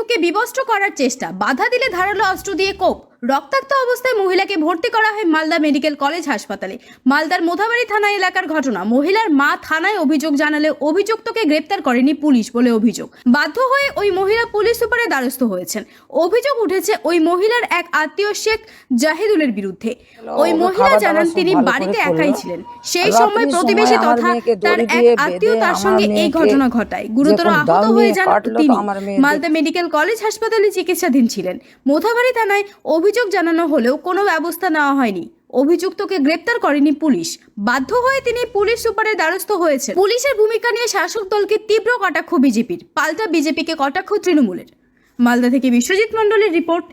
ঢুকে বিবস্ত্র করার চেষ্টা। বাধা দিলে ধারালো অস্ত্র দিয়ে কোপ। রক্তাক্ত অবস্থায় মহিলাকে ভর্তি করা হয় মালদা মেডিকেল কলেজ হাসপাতালে। মালদার মোথাবাড়ি থানা এলাকার ঘটনা। মহিলার মা থানায় অভিযোগ জানালে অভিযুক্তকে গ্রেপ্তার করেনি পুলিশ বলে অভিযোগ। বাধ্য হয়ে ওই মহিলা পুলিশ সুপারে দ্বারস্থ হয়েছেন। অভিযোগ উঠেছে ওই মহিলার এক আত্মীয় শেখ জাহিদুলের বিরুদ্ধে। ওই মহিলা জানান তিনি বাড়িতে একাই ছিলেন। সেই সময় প্রতিবেশী তথা তার এক আত্মীয় তার সঙ্গে এই ঘটনা ঘটায়। গুরুতর আহত হয়ে যান তিনি। মালদা মেডিকেল কলেজ হাসপাতালে চিকিৎসাধীন ছিলেন। মোথাবাড়ি থানায় অভিযোগ জানানো হলেও কোনো ব্যবস্থা নেওয়া হয়নি। অভিযুক্তকে গ্রেপ্তার করেনি পুলিশ। বাধ্য হয়ে তিনি পুলিশ সুপারের দ্বারস্থ হয়েছে পুলিশের ভূমিকা নিয়ে শাসক দলকে তীব্র কটাক্ষ বিজেপির। পাল্টা বিজেপিকে কটাক্ষ তৃণমূলের। মালদা থেকে বিশ্বজিৎ মণ্ডলের রিপোর্ট।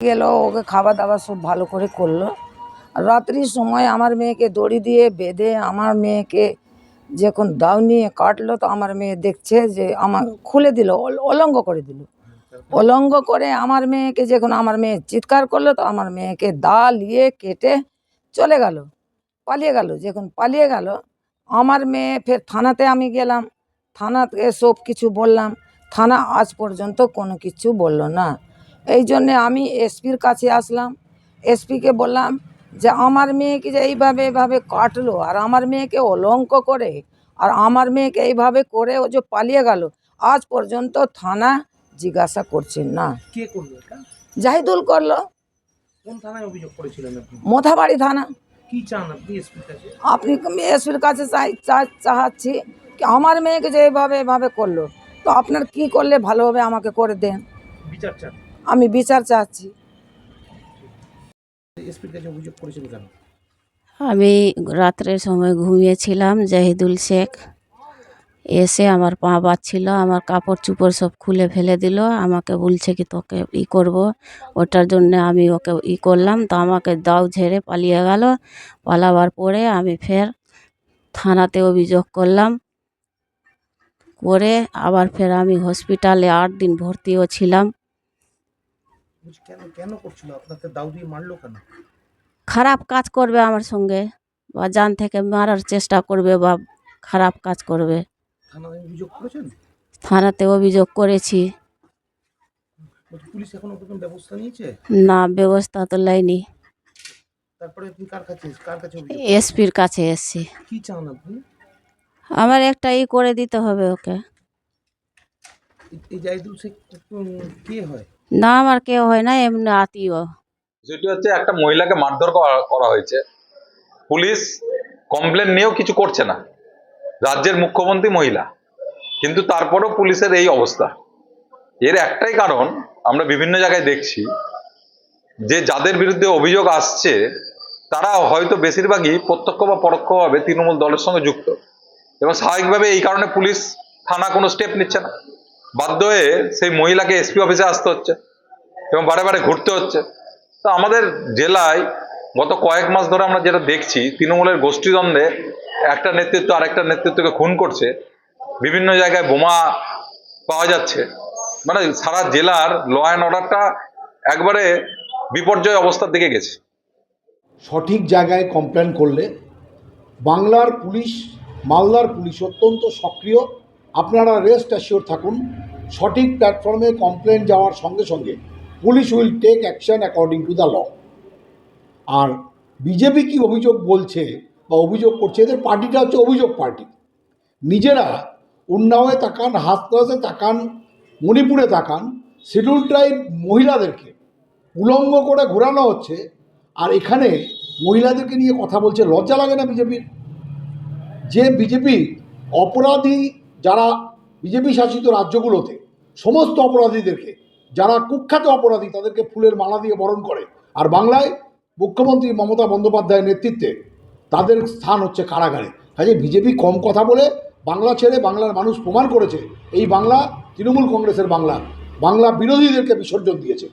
গেল, ওকে খাওয়া দাওয়া সব ভালো করে করল। রাত্রির সময় আমার মেয়েকে দড়ি দিয়ে বেঁধে আমার মেয়েকে যখন দাও নিয়ে কাটলো, তো আমার মেয়ে দেখছে যে আমার খুলে দিল অলঙ্গ করে দিল। অলঙ্গ করে আমার মেয়েকে যখন আমার মেয়ে চিৎকার করল, তো আমার মেয়েকে দা নিয়ে কেটে চলে গেল, পালিয়ে গেল। যখন পালিয়ে গেল, আমার মেয়ে ফের থানাতে আমি গেলাম, থানাতে সব কিছু বললাম, থানা আজ পর্যন্ত কোনো কিছু বলল না। এই জন্যে আমি এসপির কাছে আসলাম, এসপিকে বললাম যে আমার মেয়েকে যে এইভাবে এইভাবে কাটলো, আর আমার মেয়েকে অলঙ্ক করে, আর আমার মেয়েকে এইভাবে করে ও যে পালিয়ে গেল, আজ পর্যন্ত থানা জিজ্ঞাসা করছেন না। কে করল এটা? জাহিদুল করল। কোন থানায় অভিযোগ করেছিলেন আপনি? মোথাবাড়ি থানা। কি চান আপনি এসপির কাছে? আপনি এসপির কাছে চাই চা- চাহাচ্ছি কি আমার মেয়েকে যে এইভাবে এভাবে করল তো আপনার কি করলে ভালো হবে আমাকে করে দেন? বিচার চান? আমি বিচার চাচ্ছি। এসপির কাছে অভিযোগ করেছিল কেন? আমি রাত্রের সময় ঘুমিয়েছিলাম জাহিদুল শেখ। এসে আমার পা বাচ্ছিল আমার কাপড় চুপড় সব খুলে ফেলে দিল আমাকে বলছে কি তোকে ই করব। ওটার জন্য আমি ওকে ই করলাম তো আমাকে দাও ঝেড়ে পালিয়ে গেল। পালাবার পরে আমি ফের থানাতে অভিযোগ করলাম। করে আবার ফের আমি হসপিটালে আট দিন ভর্তিও ছিলাম। খারাপ কাজ করবে আমার সঙ্গে বা জান থেকে মারার চেষ্টা করবে বা খারাপ কাজ করবে। থানায় অভিযোগ করেছেন? থানাতে অভিযোগ করেছি। পুলিশ এখনও পর্যন্ত ব্যবস্থা নিয়েছে? না ব্যবস্থা তো লাইনি তারপরে আপনি কার কাছে কার কাছে এসপির কাছে এসছি। কি চান আপনি? আমার একটা ই করে দিতে হবে ওকে। এই- এই জাহিদুল শেখ কে হয়? না আমার কেউ হয় না এমনি আত্মীয়। বিষয়টি হচ্ছে একটা মহিলাকে মারধর করা- করা হয়েছে। পুলিশ কমপ্লেন নিয়েও কিছু করছে না। রাজ্যের মুখ্যমন্ত্রী মহিলা। কিন্তু তারপরেও পুলিশের এই অবস্থা। এর একটাই কারণ, আমরা বিভিন্ন জায়গায় দেখছি, যে যাদের বিরুদ্ধে অভিযোগ আসছে, তারা হয়তো বেশিরভাগই প্রত্যক্ষ বা পরোক্ষভাবে তৃণমূল দলের সঙ্গে যুক্ত। এবং স্বাভাবিকভাবে এই কারণে পুলিশ থানা কোনো স্টেপ নিচ্ছে না। বাধ্য হয়ে সেই মহিলাকে এসপি অফিসে আসতে হচ্ছে এবং বারে বারে ঘুরতে হচ্ছে। তো আমাদের জেলায় গত কয়েক মাস ধরে আমরা যেটা দেখছি, তৃণমূলের গোষ্ঠীদ্বন্দ্বে একটা নেতৃত্ব আরেকটা নেতৃত্বকে খুন করছে, বিভিন্ন জায়গায় বোমা পাওয়া যাচ্ছে। মানে সারা জেলার ল অ্যান্ড অর্ডারটা একবারে বিপর্যয় অবস্থার দিকে গেছে। সঠিক জায়গায় কমপ্লেন করলে বাংলার পুলিশ, মালদার পুলিশ অত্যন্ত সক্রিয়। আপনারা রেস্ট অ্যাসিওর থাকুন, সঠিক প্ল্যাটফর্মে কমপ্লেন যাওয়ার সঙ্গে সঙ্গে police will take action according to the law R BJP কি অভিযোগ বলছে বা অভিযোগ করছে? এদের পার্টিটা হচ্ছে অভিযোগ পার্টি। নিজেরা উন্নাওয়ে তাকান হাতরাসে তাকান, মণিপুরে তাকান, শিডিউল ট্রাইব মহিলাদেরকে উলঙ্গ করে ঘোরানো হচ্ছে আর এখানে মহিলাদেরকে নিয়ে কথা বলছে। লজ্জা লাগে না বিজেপির? যে বিজেপি অপরাধী যারা বিজেপি শাসিত রাজ্যগুলোতে, সমস্ত অপরাধীদেরকে, যারা কুখ্যাত অপরাধী, তাদেরকে ফুলের মালা দিয়ে বরণ করে। আর বাংলায় মুখ্যমন্ত্রী মমতা বন্দ্যোপাধ্যায়ের নেতৃত্বে তাদের স্থান হচ্ছে কারাগারে। কাজে বিজেপি কম কথা বলে, বাংলা ছেড়ে বাংলার মানুষ প্রমাণ করেছে, এই বাংলা তৃণমূল কংগ্রেসের বাংলা। বাংলা বিরোধীদেরকে বিসর্জন দিয়েছে।